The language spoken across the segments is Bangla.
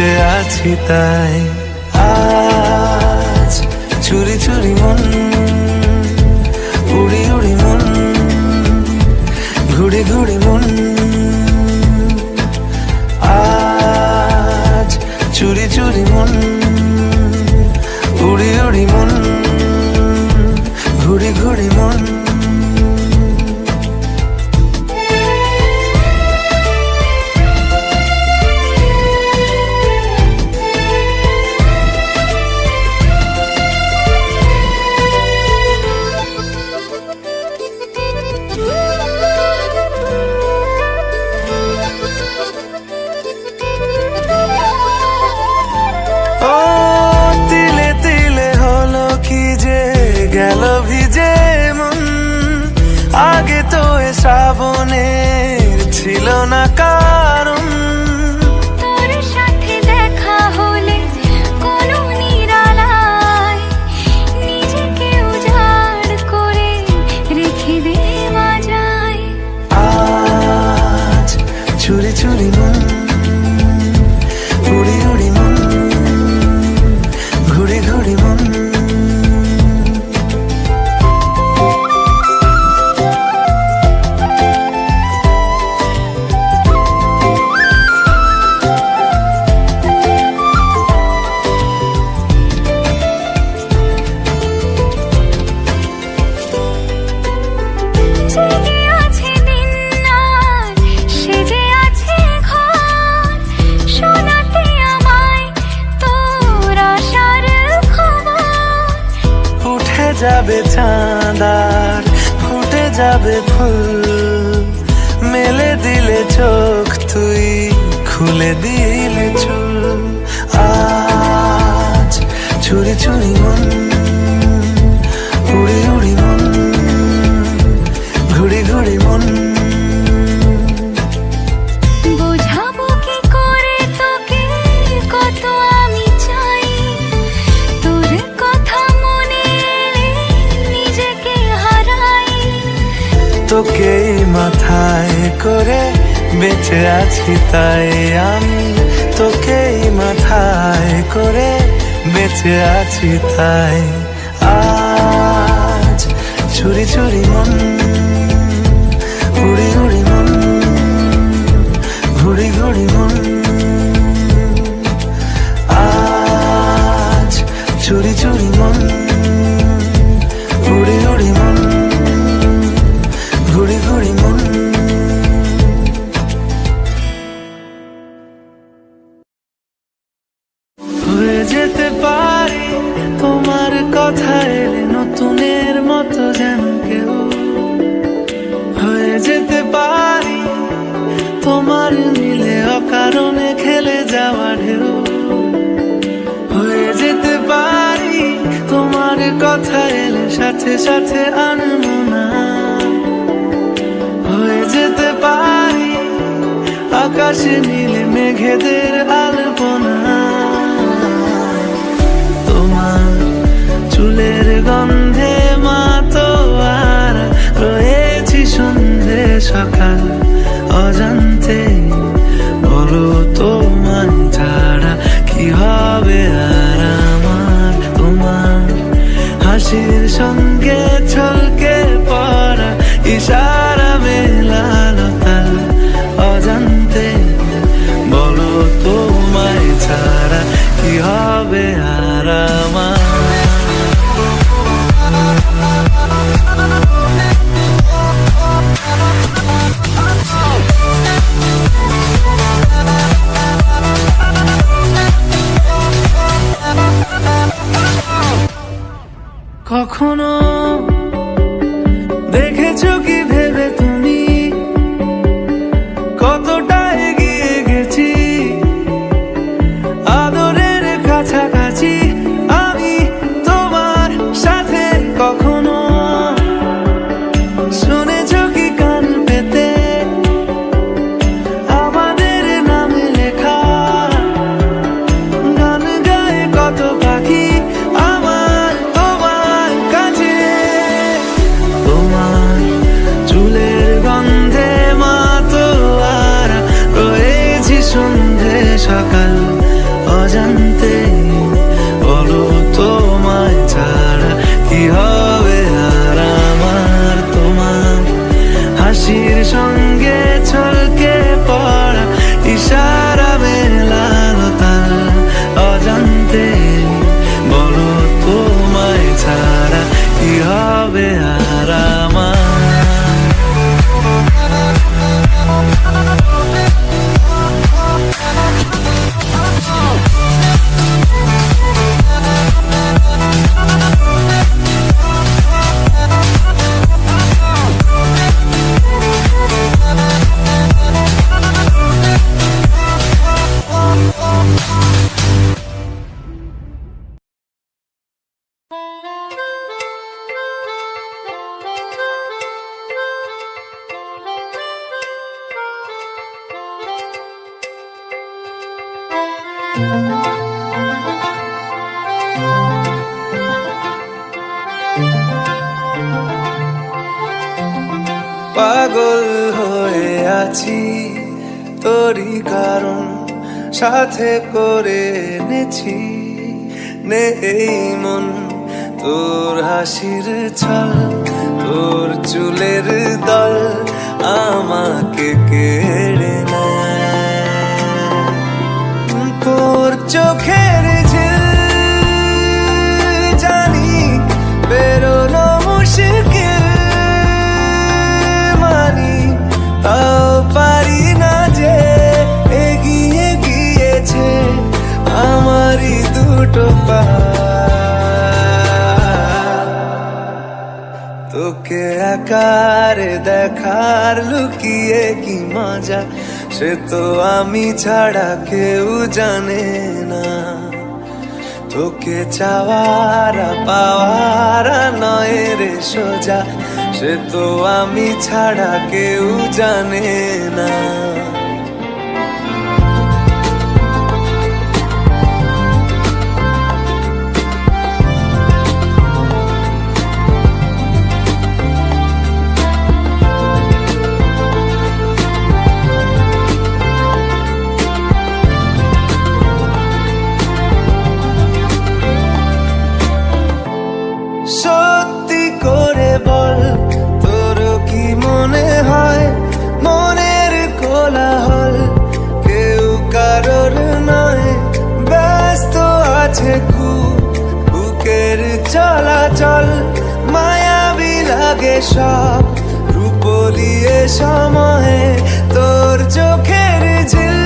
বেঁচে আছি তাই। আজ চুরি চুরি মন যাবে ফুল মেলে দিলে চোখ তুই খুলে দিলে বেঁচে আছি তাই আমি তোকেই মাথায় করে বেঁচে আছি তাই। আজ চুরি চুরি মন উড়ি আকাশে নীলে মেঘেদের আলপনা। তোমার চুলের গন্ধে মাতো আর রয়েছি সন্ধে সকাল। অজান্তে বলো তোমার ছাড়া কি হবে আর আমার? তোমার হাসির সঙ্গে ছলকে পড়া ইশারা ছাড়া কি হবে আর আমার? কখনো পাগল হয়ে আছি, তোরই কারণ সাথে করে এনেছি। নেই মন, তোর হাসির ছল, তোর চুলের দল আমাকে কেড়ে নেয়। তোর চোখের ঝিল জানি বেরোনো মুশকিল মানি, তাও পারি না যে এগিয়ে গিয়েছে আমারই দুটো পা। তোকে আকার দেখার লুকিয়ে কি মজা সে তো আমি ছাড়া কেউ জানে না। তোকে চাওয়ারা, পাওয়ার নয় রে সোজা। সে তো আমি ছাড়া কেউ জানে না। আছে খুব বুকের চলাচল মায়াবি লাগে সব। রূপলিয়ে সময়ে তোর চোখের ঝিল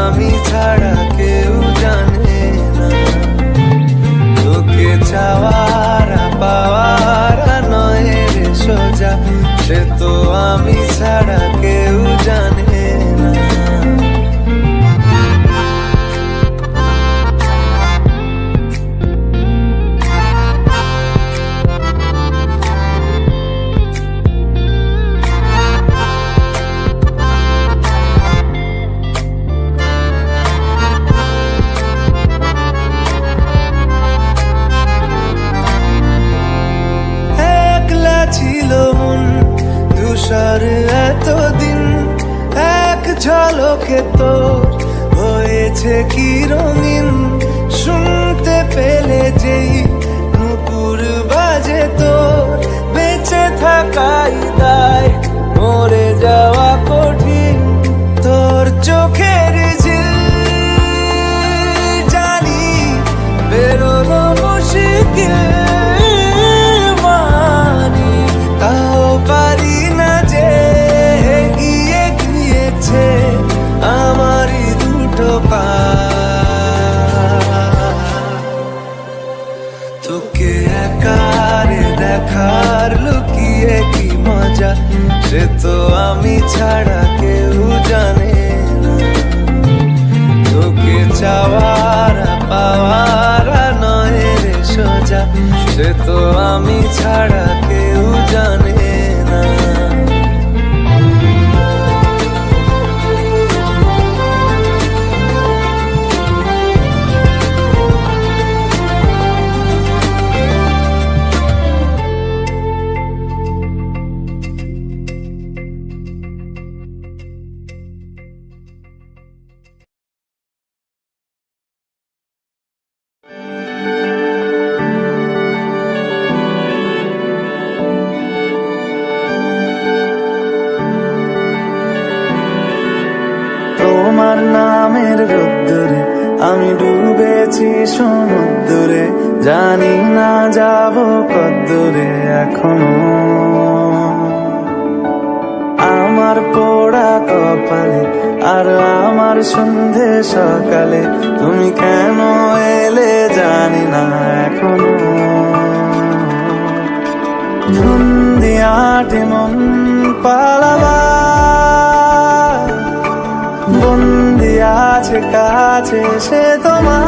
আমি ছাড়া কেউ জানে না। তোকে চাওয়ার, পাওয়ার নয় রে সোজা, সে তো আমি ছাড়া কেউ জানে জানি না যাব কদ্দুরে এখনও। আমার পোড়া কপালে আর আমার সন্ধে সকালে তুমি কেন এলে জানি না এখনও। ধুন্দিয়াটে মন পালাবা বন্দি আছে কাছে সে তোমার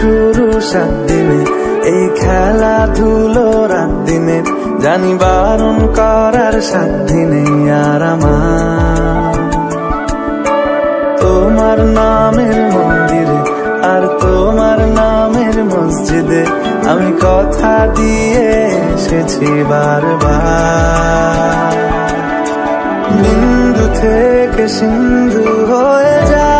শুরু সাত দিনে, এই খেলাধুলো রাত দিনে, জানি বারণ করার সাত দিনে আর তোমার নামের মন্দিরে আর তোমার নামের মসজিদে আমি কথা দিয়ে এসেছি বারবার। বিন্দু থেকে সিন্ধু হয়ে যাও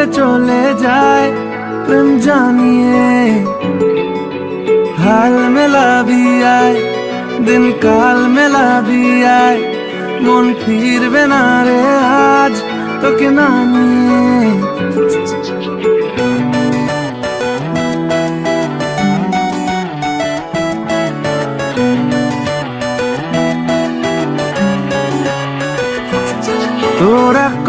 রে চলে যায়, প্রেম জানিয়ে। হাল মেলাবি আয় দিন কাল মেলাবি আয় মন ফিরবে না রে আজ তোকে না নিয়ে। তোর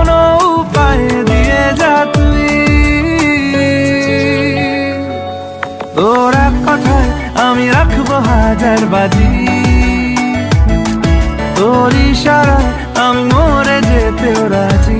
কোনো উপায় দিয়ে যা তুই। তোর কথায় আমি রাখব হাজার বাজি। তোর ইশারায় আমি মরে যেতেও রাজি।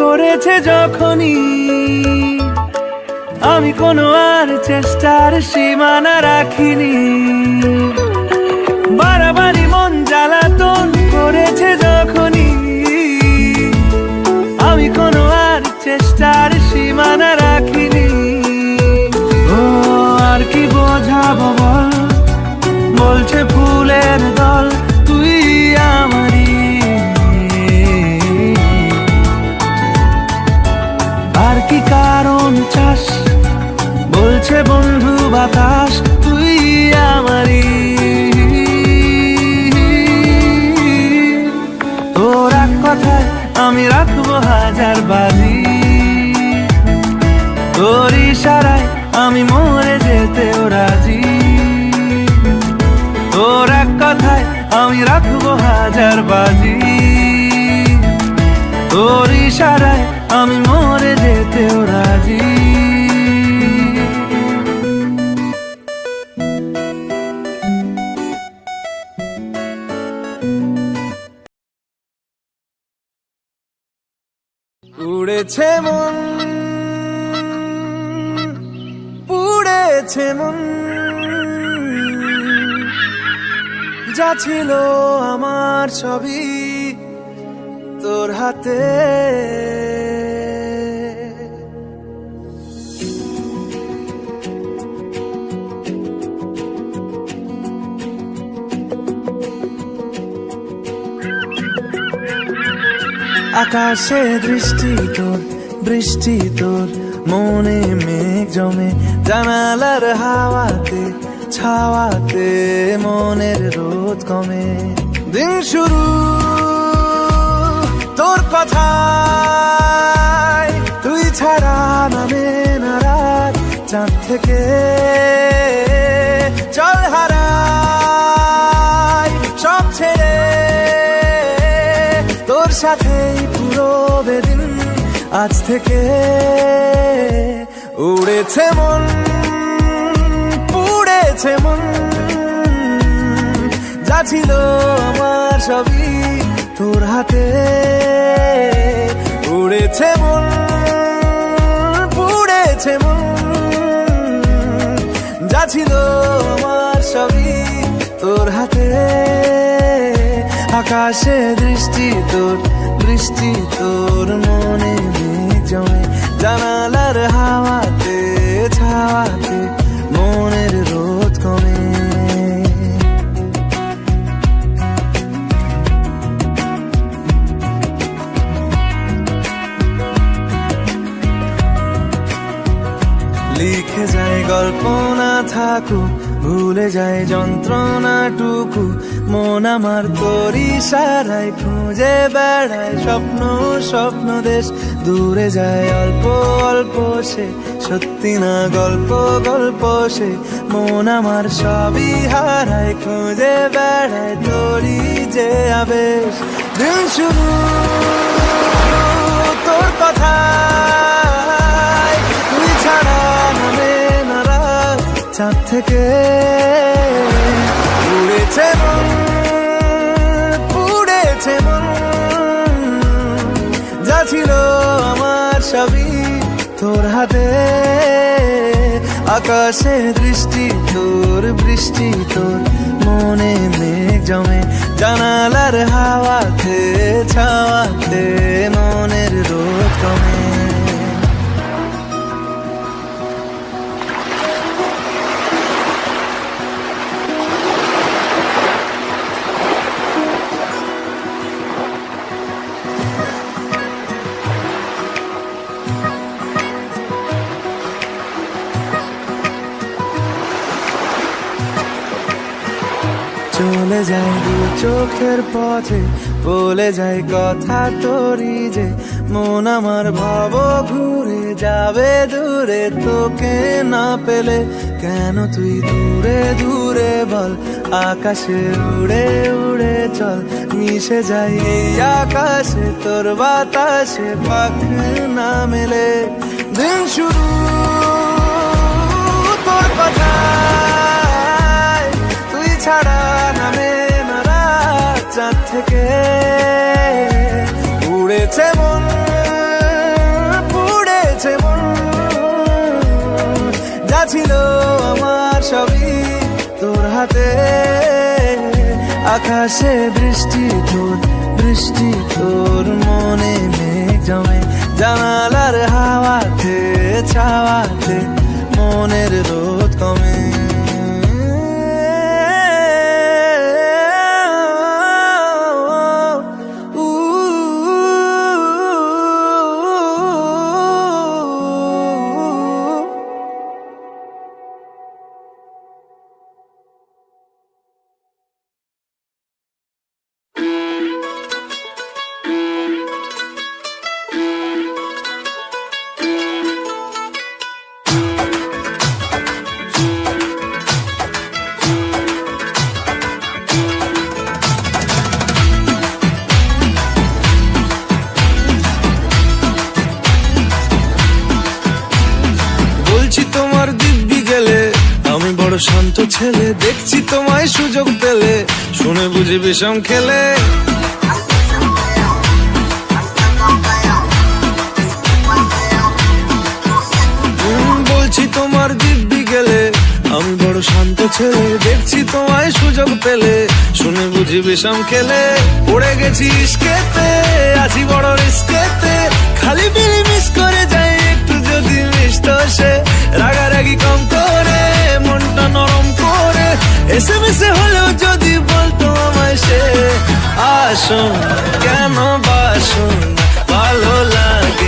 করেছে যখনই, আমি কোনো আর চেষ্টার সীমানা রাখিনি। বাড়াবাড়ি মন জ্বালাতন করেছে যখনই, আমি কোনো আর চেষ্টার সীমানা রাখিনি। ও, আর কি বোঝাবো বাতাস, তুই আমারই। তোর কথায় আমি রাখব হাজার বাজি। তোর ইশারায় আমি মরে যেতেও রাজি। তোর এক কথায় আমি রাখব হাজার বাজি। তোর ইশারায় আমি মরে যেতেও উড়েছে মন পুড়েছে মন। যা ছিল আমার ছবি তোর হাতে। আকাশে দৃষ্টি তোর, বৃষ্টি তোর, মনে মেঘ জমে জানালার হাওয়াতে, ছাওয়াতে মনের রোদ কমে। দিন শুরু, তোর কথা তুই ছাড়া নামে না রাত চাঁদ থেকে চল হারাই সাথেই পুরো বেদিন আজ থেকে উড়েছে মন, পুড়েছে মন। যা ছিল আমার সবই তোর হাতে। উড়েছে মন, পুড়েছে মন। যা ছিল আমার সবই তোর হাতে। আকাশে দৃষ্টি তোর বৃষ্টি তোর মনে জমে, জানালার হাওয়াতে ছাওয়াতে মনের রোদ কমে। লিখে যায় গল্প না থাকুক, ভুলে যায় যন্ত্রণাটুকু মন আমার তোরই সারাই খুঁজে বেড়ায় স্বপ্ন স্বপ্ন দেশ। দূরে যায় অল্প অল্প সে, সত্যি না গল্প গল্প সে। মন আমার সবই হারায়, খুঁজে বেড়ায় তোরই যে আবেশ। দিন শুরু তোর কথা ছাড়া নামে না রাত চাঁদ থেকে পুড়েছে মন যা ছিল আমার তোর হাতে। আকাশে দৃষ্টি, তোর বৃষ্টি, তোর মনে মেঘ জমে। জানালার হাওয়াতে, ছাওয়াতে মনের রোদ কমে। যায় দু চোখের পথে, বলে যায় কথা তোরই যে, মন আমার ভাব ঘুরে যাবে দূরে, তোকে না পেলে কেন তুই দূরে দূরে বল, আকাশে উড়ে উড়ে চল, মিশে যাই আকাশে, তোর বাতাসে পাখ না মেলে। দিন শুরু ছাড়া নামে রাত চাঁদ থেকে। উড়েছে মন, পুড়েছে মন। যা ছিল আমার সবই তোর হাতে। আকাশে বৃষ্টি তোর বৃষ্টি তোর, মনে মেঘ জমে। জানালার হাওয়াতে, ছাওয়াতে মনের রোদ কমে। বড় শান্ত ছেলে, দেখছি তোমায় সুযোগ পেলে। শুনে বুঝি বিষম খেলে। বলছি তোমার দিব্যি গেলে। আমি বড় শান্ত ছেলে, দেখছি তোমায় সুযোগ পেলে। শুনে বুঝি বিষম খেলে। পড়ে গেছি ইস্কেতে, আছি বড় রিস্কেতে। খালি বিলি মিস করে যাই একটু যদি মিষ্ট সে। রাগারাগি কম করে মনটা নরম করে। এসে মিশে হলেও যদি বলতো আমায় সে, আসুন, কেন বাসুন ভালো লাগে।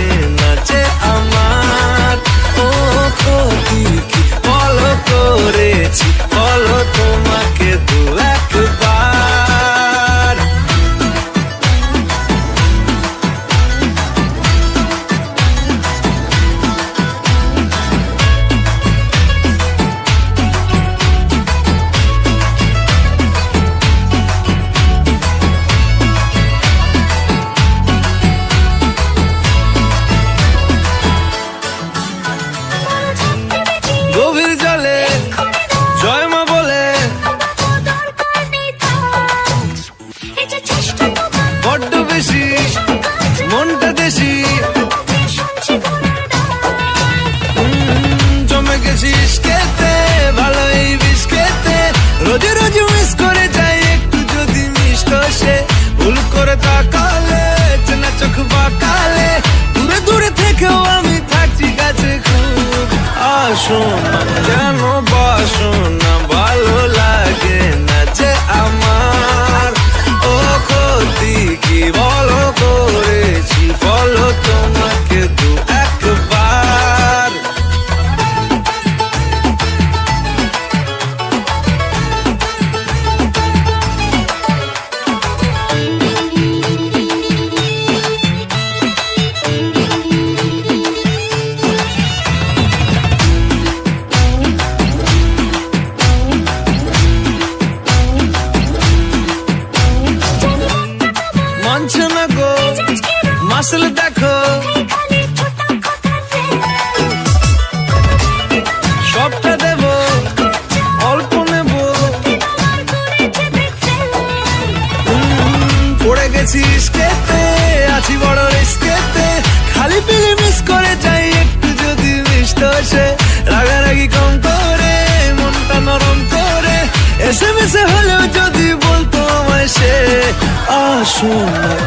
না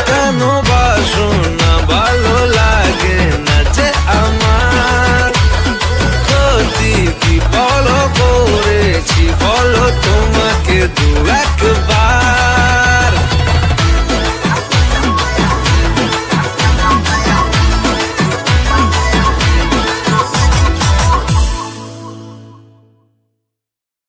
কেন ভালো লাগে না যে আমার। তোমাকে দু একবার